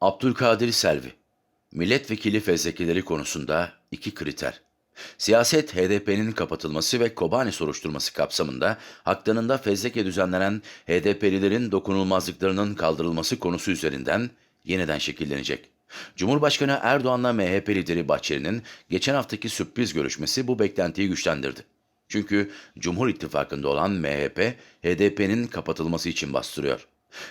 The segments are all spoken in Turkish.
Abdülkadir Selvi Milletvekili fezlekeleri konusunda iki kriter. Siyaset HDP'nin kapatılması ve Kobani soruşturması kapsamında haklarında fezleke düzenlenen HDP'lilerin dokunulmazlıklarının kaldırılması konusu üzerinden yeniden şekillenecek. Cumhurbaşkanı Erdoğan'la MHP lideri Bahçeli'nin geçen haftaki sürpriz görüşmesi bu beklentiyi güçlendirdi. Çünkü Cumhur İttifakı'nda olan MHP, HDP'nin kapatılması için bastırıyor.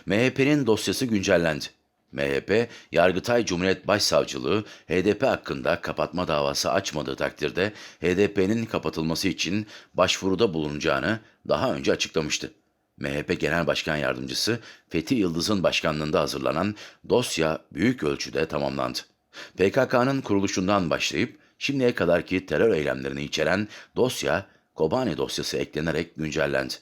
MHP'nin dosyası güncellendi. MHP, Yargıtay Cumhuriyet Başsavcılığı HDP hakkında kapatma davası açmadığı takdirde HDP'nin kapatılması için başvuruda bulunacağını daha önce açıklamıştı. MHP Genel Başkan Yardımcısı Fethi Yıldız'ın başkanlığında hazırlanan dosya büyük ölçüde tamamlandı. PKK'nın kuruluşundan başlayıp şimdiye kadarki terör eylemlerini içeren dosya Kobani dosyası eklenerek güncellendi.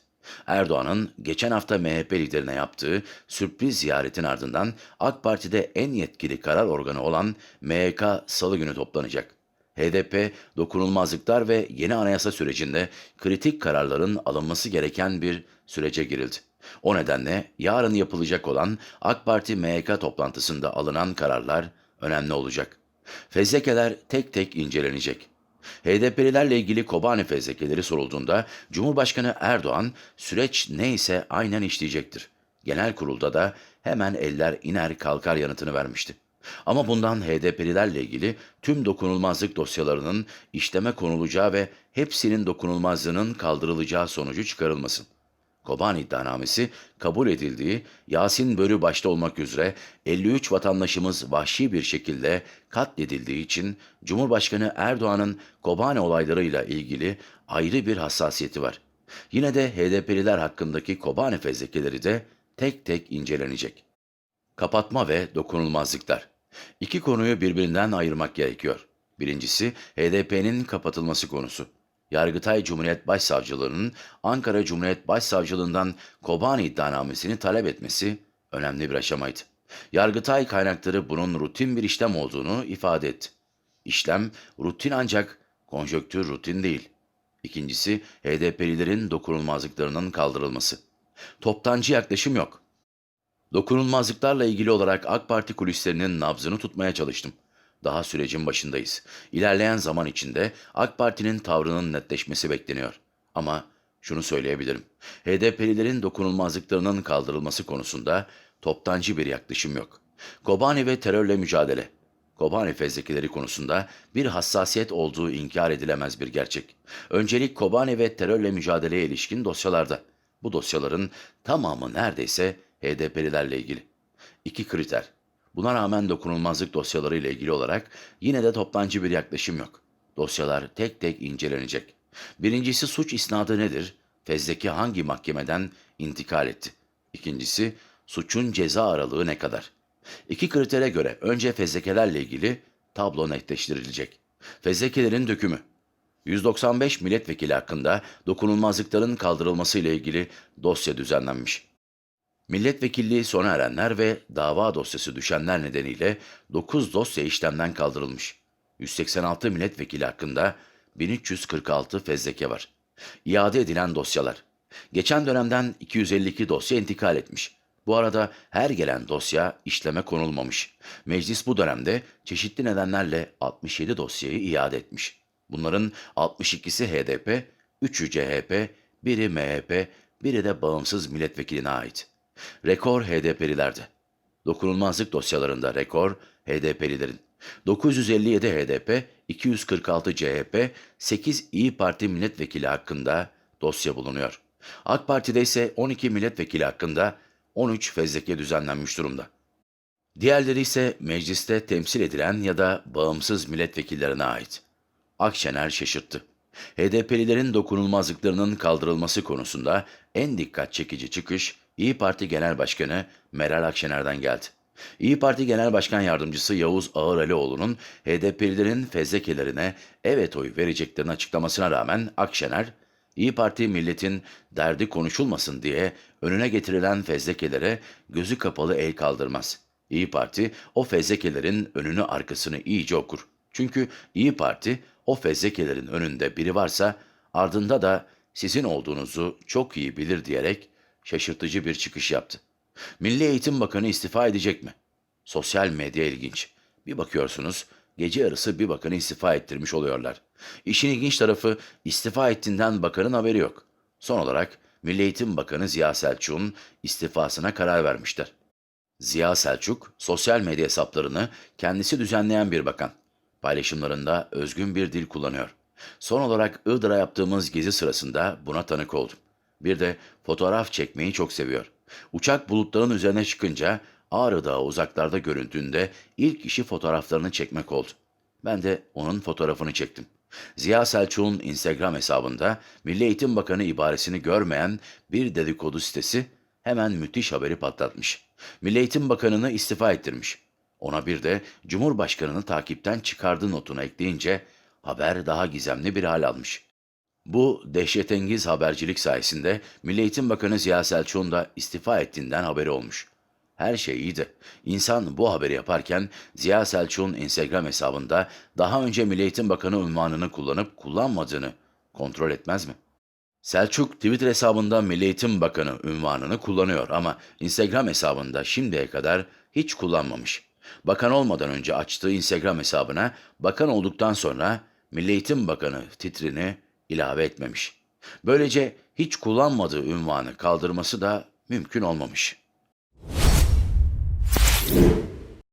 Erdoğan'ın geçen hafta MHP liderine yaptığı sürpriz ziyaretin ardından AK Parti'de en yetkili karar organı olan MHK salı günü toplanacak. HDP, dokunulmazlıklar ve yeni anayasa sürecinde kritik kararların alınması gereken bir sürece girildi. O nedenle yarın yapılacak olan AK Parti MHK toplantısında alınan kararlar önemli olacak. Fezlekeler tek tek incelenecek. HDP'lilerle ilgili Kobani fezlekeleri sorulduğunda Cumhurbaşkanı Erdoğan süreç neyse aynen işleyecektir. Genel kurulda da hemen eller iner kalkar yanıtını vermişti. Ama bundan HDP'lilerle ilgili tüm dokunulmazlık dosyalarının işleme konulacağı ve hepsinin dokunulmazlığının kaldırılacağı sonucu çıkarılmasın. Kobani iddianamesi kabul edildiği Yasin Börü başta olmak üzere 53 vatandaşımız vahşi bir şekilde katledildiği için Cumhurbaşkanı Erdoğan'ın Kobani olaylarıyla ilgili ayrı bir hassasiyeti var. Yine de HDP'liler hakkındaki Kobani fezlekeleri de tek tek incelenecek. Kapatma ve dokunulmazlıklar. İki konuyu birbirinden ayırmak gerekiyor. Birincisi HDP'nin kapatılması konusu. Yargıtay Cumhuriyet Başsavcılığı'nın Ankara Cumhuriyet Başsavcılığından Kobani iddianamesini talep etmesi önemli bir aşamaydı. Yargıtay kaynakları bunun rutin bir işlem olduğunu ifade etti. İşlem rutin ancak konjöktür rutin değil. İkincisi HDP'lilerin dokunulmazlıklarının kaldırılması. Toptancı yaklaşım yok. Dokunulmazlıklarla ilgili olarak AK Parti kulislerinin nabzını tutmaya çalıştım. Daha sürecin başındayız. İlerleyen zaman içinde AK Parti'nin tavrının netleşmesi bekleniyor. Ama şunu söyleyebilirim. HDP'lilerin dokunulmazlıklarının kaldırılması konusunda toptancı bir yaklaşım yok. Kobani ve terörle mücadele. Kobani fezlekeleri konusunda bir hassasiyet olduğu inkar edilemez bir gerçek. Öncelik Kobani ve terörle mücadeleye ilişkin dosyalarda. Bu dosyaların tamamı neredeyse HDP'lilerle ilgili. İki kriter. Buna rağmen dokunulmazlık dosyaları ile ilgili olarak yine de toptancı bir yaklaşım yok. Dosyalar tek tek incelenecek. Birincisi suç isnadı nedir? Fezleke hangi mahkemeden intikal etti? İkincisi suçun ceza aralığı ne kadar? İki kritere göre önce fezlekelerle ilgili tablo netleştirilecek. Fezlekelerin dökümü. 195 milletvekili hakkında dokunulmazlıkların kaldırılması ile ilgili dosya düzenlenmiş. Milletvekilliği sona erenler ve dava dosyası düşenler nedeniyle 9 dosya işlemden kaldırılmış. 186 milletvekili hakkında 1346 fezleke var. İade edilen dosyalar. Geçen dönemden 252 dosya intikal etmiş. Bu arada her gelen dosya işleme konulmamış. Meclis bu dönemde çeşitli nedenlerle 67 dosyayı iade etmiş. Bunların 62'si HDP, 3'ü CHP, biri MHP, biri de bağımsız milletvekiline ait. Rekor HDP'lilerde. Dokunulmazlık dosyalarında rekor HDP'lilerin. 957 HDP, 246 CHP, 8 İyi Parti milletvekili hakkında dosya bulunuyor. AK Parti'de ise 12 milletvekili hakkında 13 fezleke düzenlenmiş durumda. Diğerleri ise mecliste temsil edilen ya da bağımsız milletvekillerine ait. Akşener şaşırttı. HDP'lilerin dokunulmazlıklarının kaldırılması konusunda en dikkat çekici çıkış İyi Parti Genel Başkanı Meral Akşener'den geldi. İyi Parti Genel Başkan Yardımcısı Yavuz Ağıralioğlu'nun HDP'lilerin fezlekelerine evet oy vereceklerini açıklamasına rağmen Akşener, İyi Parti milletin derdi konuşulmasın diye önüne getirilen fezlekelere gözü kapalı el kaldırmaz. İyi Parti o fezlekelerin önünü arkasını iyice okur. Çünkü İyi Parti o fezlekelerin önünde biri varsa ardında da sizin olduğunuzu çok iyi bilir diyerek şaşırtıcı bir çıkış yaptı. Milli Eğitim Bakanı istifa edecek mi? Sosyal medya ilginç. Bir bakıyorsunuz gece yarısı bir bakanı istifa ettirmiş oluyorlar. İşin ilginç tarafı istifa ettiğinden bakanın haberi yok. Son olarak Milli Eğitim Bakanı Ziya Selçuk'un istifasına karar vermişler. Ziya Selçuk, sosyal medya hesaplarını kendisi düzenleyen bir bakan. Paylaşımlarında özgün bir dil kullanıyor. Son olarak Iğdır'a yaptığımız gezi sırasında buna tanık oldum. Bir de fotoğraf çekmeyi çok seviyor. Uçak bulutların üzerine çıkınca Ağrı Dağı uzaklarda göründüğünde ilk işi fotoğraflarını çekmek oldu. Ben de onun fotoğrafını çektim. Ziya Selçuk'un Instagram hesabında Milli Eğitim Bakanı ibaresini görmeyen bir dedikodu sitesi hemen müthiş haberi patlatmış. Milli Eğitim Bakanı'nı istifa ettirmiş. Ona bir de Cumhurbaşkanı'nı takipten çıkardı notunu ekleyince haber daha gizemli bir hal almış. Bu dehşetengiz habercilik sayesinde Milli Eğitim Bakanı Ziya Selçuk'un da istifa ettiğinden haberi olmuş. Her şey iyiydi. İnsan bu haberi yaparken Ziya Selçuk'un Instagram hesabında daha önce Milli Eğitim Bakanı unvanını kullanıp kullanmadığını kontrol etmez mi? Selçuk Twitter hesabında Milli Eğitim Bakanı unvanını kullanıyor ama Instagram hesabında şimdiye kadar hiç kullanmamış. Bakan olmadan önce açtığı Instagram hesabına bakan olduktan sonra Milli Eğitim Bakanı titrini ilave etmemiş. Böylece hiç kullanmadığı unvanı kaldırması da mümkün olmamış.